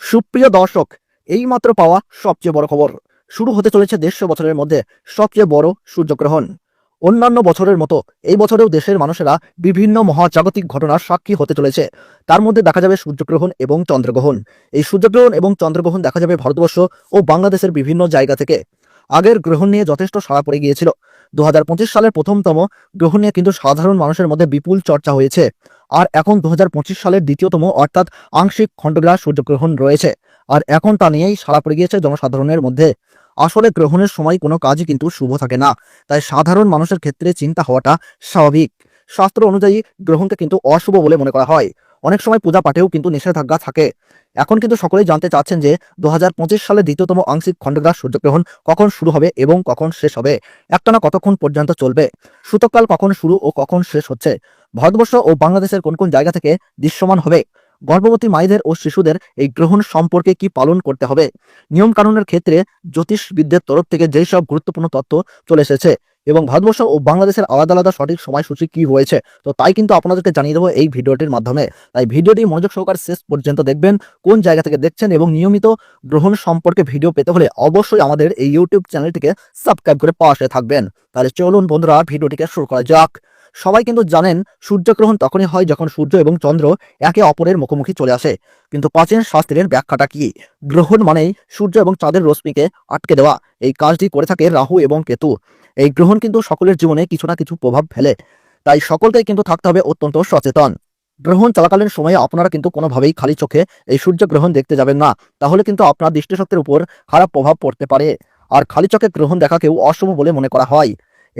সুপ্রিয় দর্শক, এইমাত্র পাওয়া সবচেয়ে বড় খবর। শুরু হতে চলেছে দেড়শো বছরের মধ্যে সবচেয়ে বড় সূর্যগ্রহণ। অন্যান্য বছরের মতো এই বছরেও দেশের মানুষেরা বিভিন্ন মহাজাগতিক ঘটনার সাক্ষী হতে চলেছে। তার মধ্যে দেখা যাবে সূর্যগ্রহণ এবং চন্দ্রগ্রহণ। এই সূর্যগ্রহণ এবং চন্দ্রগ্রহণ দেখা যাবে ভারতবর্ষ ও বাংলাদেশের বিভিন্ন জায়গা থেকে। আগের গ্রহণ নিয়ে যথেষ্ট সাড়া পড়ে গিয়েছিল। দু হাজার পঁচিশ সালের প্রথমতম গ্রহণ নিয়ে কিন্তু সাধারণ মানুষের মধ্যে বিপুল চর্চা হয়েছে। আর এখন দু হাজার পঁচিশ সালের দ্বিতীয়তম অর্থাৎ আংশিক খণ্ডগ্রাস সূর্যগ্রহণ রয়েছে। আর এখন তা নিয়েই সাড়া পড়ে গিয়েছে জনসাধারণের মধ্যে। আসলে গ্রহণের সময় কোনো কাজই কিন্তু শুভ থাকে না। তাই সাধারণ মানুষের ক্ষেত্রে চিন্তা হওয়াটা স্বাভাবিক। শাস্ত্র অনুযায়ী গ্রহণকে কিন্তু অশুভ বলে মনে করা হয়। অনেক সময় পূজা পাঠেও কিন্তু নিষেধাজ্ঞা থাকে। এখন কিন্তু সকলেই জানতে চাচ্ছেন যে দু হাজার পঁচিশ সালে দ্বিতীয়তম আংশিক খণ্ডগ্রাস সূর্যগ্রহণ কখন শুরু হবে এবং কখন শেষ হবে? একটানা কতক্ষণ পর্যন্ত চলবে? সূতককাল কখন শুরু ও কখন শেষ হচ্ছে? ভারতবর্ষ ও বাংলাদেশের কোন কোন জায়গা থেকে দৃশ্যমান হবে? গর্ভবতী মায়েদের ও শিশুদের এই গ্রহণ সম্পর্কে কি পালন করতে হবে? নিয়ম কানুনের ক্ষেত্রে জ্যোতিষবিদদের তরফ থেকে যেই সব গুরুত্বপূর্ণ তথ্য চলে এসেছে এবং ভারতবর্ষ ও বাংলাদেশের আলাদা আলাদা সঠিক সময়সূচি কি হয়েছে তো তাই কিন্তু আপনাদেরকে জানিয়ে দেবো এই ভিডিওটির মাধ্যমে। তাই ভিডিওটি মনোযোগ সহকারে শেষ পর্যন্ত দেখবেন, কোন জায়গা থেকে দেখছেন এবং নিয়মিত গ্রহণ সম্পর্কে ভিডিও পেতে হলে অবশ্যই আমাদের এই ইউটিউব চ্যানেলটিকে সাবস্ক্রাইব করে পাশে থাকবেন। তাহলে চলুন বন্ধুরা, ভিডিওটিকে শুরু করা যাক। সবাই কিন্তু জানেন সূর্যগ্রহণ তখনই হয় যখন সূর্য এবং চন্দ্র একে অপরের মুখোমুখি চলে আসে। কিন্তু প্রাচীন শাস্ত্রের ব্যাখ্যাটা কি? গ্রহণ মানেই সূর্য এবং চাঁদের রশ্মিকে আটকে দেওয়া। এই কাজটি করে থাকে রাহু এবং কেতু। এই গ্রহণ কিন্তু সকলের জীবনে কিছু না কিছু প্রভাব ফেলে। তাই সকলকেই কিন্তু থাকতে হবে অত্যন্ত সচেতন। গ্রহণ চলাকালীন সময়ে আপনারা কিন্তু কোনোভাবেই খালি চোখে এই সূর্যগ্রহণ দেখতে যাবেন না। তাহলে কিন্তু আপনার দৃষ্টিশক্তির উপর খারাপ প্রভাব পড়তে পারে। আর খালি চোখে গ্রহণ দেখাকেও অশুভ বলে মনে করা হয়।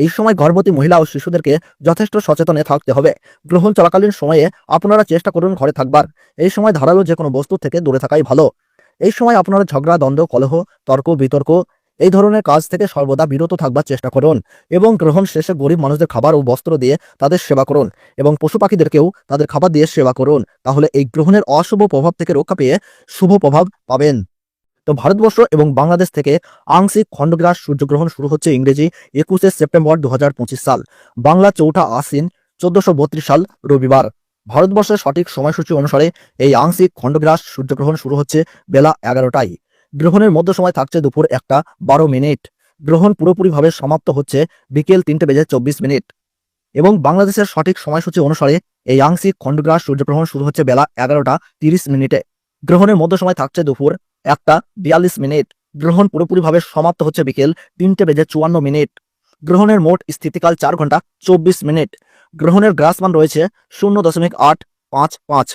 এই সময় গর্ভবতী মহিলা ও শিশুদেরকে যথেষ্ট সচেতনে থাকতে হবে। গ্রহণ চলাকালীন সময়ে আপনারা চেষ্টা করুন ঘরে থাকবার। এই সময় ধারালো যে কোনো বস্তু থেকে দূরে থাকাই ভালো। এই সময় আপনারা ঝগড়া, দ্বন্দ্ব, কলহ, তর্ক, বিতর্ক এই ধরনের কাজ থেকে সর্বদা বিরত থাকবার চেষ্টা করুন এবং গ্রহণ শেষে গরিব মানুষদের খাবার ও বস্ত্র দিয়ে তাদের সেবা করুন এবং পশু পাখিদেরকেও তাদের খাবার দিয়ে সেবা করুন। তাহলে এই গ্রহণের অশুভ প্রভাব থেকে রক্ষা পেয়ে শুভ প্রভাব পাবেন। তো ভারতবর্ষ এবং বাংলাদেশ থেকে আংশিক খণ্ডগ্রাস সূর্যগ্রহণ শুরু হচ্ছে ইংরেজি একুশে সেপ্টেম্বর দু হাজার পঁচিশ সাল। বাংলা চৌঠা আশ্বিন চোদ্দশো সাল রবিবার। ভারতবর্ষের সঠিক সময়সূচি অনুসারে এই আংশিক খণ্ডগ্রাস সূর্যগ্রহণ শুরু হচ্ছে বেলা এগারোটায়। গ্রহণের মধ্য সময় থাকছে দুপুর একটা বারো মিনিট। গ্রহণ পুরোপুরিভাবে সমাপ্ত হচ্ছে বিকেল তিনটে বেজে চব্বিশ মিনিট। এবং বাংলাদেশের সঠিক সময়সূচি অনুসারে এই আংশিক খণ্ডগ্রাস সূর্যগ্রহণ শুরু হচ্ছে বেলা এগারোটা তিরিশ মিনিটে। গ্রহণের মধ্য সময় থাকছে দুপুর একটা বিয়াল্লিশ মিনিট। গ্রহণ পুরোপুরিভাবে সমাপ্ত হচ্ছে বিকেল তিনটে বেজে চুয়ান্ন মিনিট। গ্রহণের মোট স্থিতিকাল চার ঘণ্টা চব্বিশ মিনিট। গ্রহণের গ্রাসমান রয়েছে শূন্য দশমিক আট পাঁচ পাঁচ।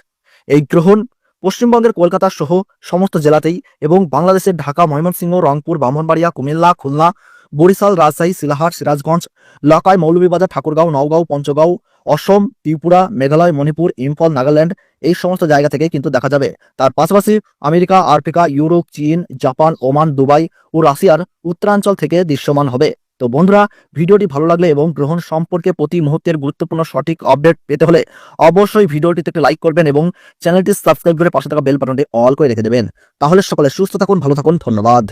এই গ্রহণ পশ্চিমবঙ্গের কলকাতা সহ সমস্ত জেলাতেই এবং বাংলাদেশের ঢাকা, ময়মনসিংহ, রংপুর, ব্রাহ্মণবাড়িয়া, কুমিল্লা, খুলনা বরিশাল, রাজশাহী সিলাহাট সিরাজগঞ্জ লাকায় মৌলভীবাজার, ঠাকুরগাঁও, নওগাঁও, পঞ্চগাঁও, অসম, ত্রিপুরা, মেঘালয়, মণিপুর, ইম্ফল, নাগাল্যান্ড এই সমস্ত জায়গা থেকে কিন্তু দেখা যাবে। তার পাশাপাশি আমেরিকা, আফ্রিকা, ইউরোপ, চীন, জাপান, ওমান, দুবাই ও রাশিয়ার উত্তরাঞ্চল থেকে দৃশ্যমান হবে। তো বন্ধুরা, ভিডিওটি ভালো লাগলে এবং গ্রহণ সম্পর্কে প্রতি মুহূর্তের গুরুত্বপূর্ণ সঠিক আপডেট পেতে হলে অবশ্যই ভিডিওটিতে একটি লাইক করবেন এবং চ্যানেলটি সাবস্ক্রাইব করে পাশে থাকা বেল বাটনটি অল করে রেখে দেবেন। তাহলে সকলে সুস্থ থাকুন, ভালো থাকুন, ধন্যবাদ।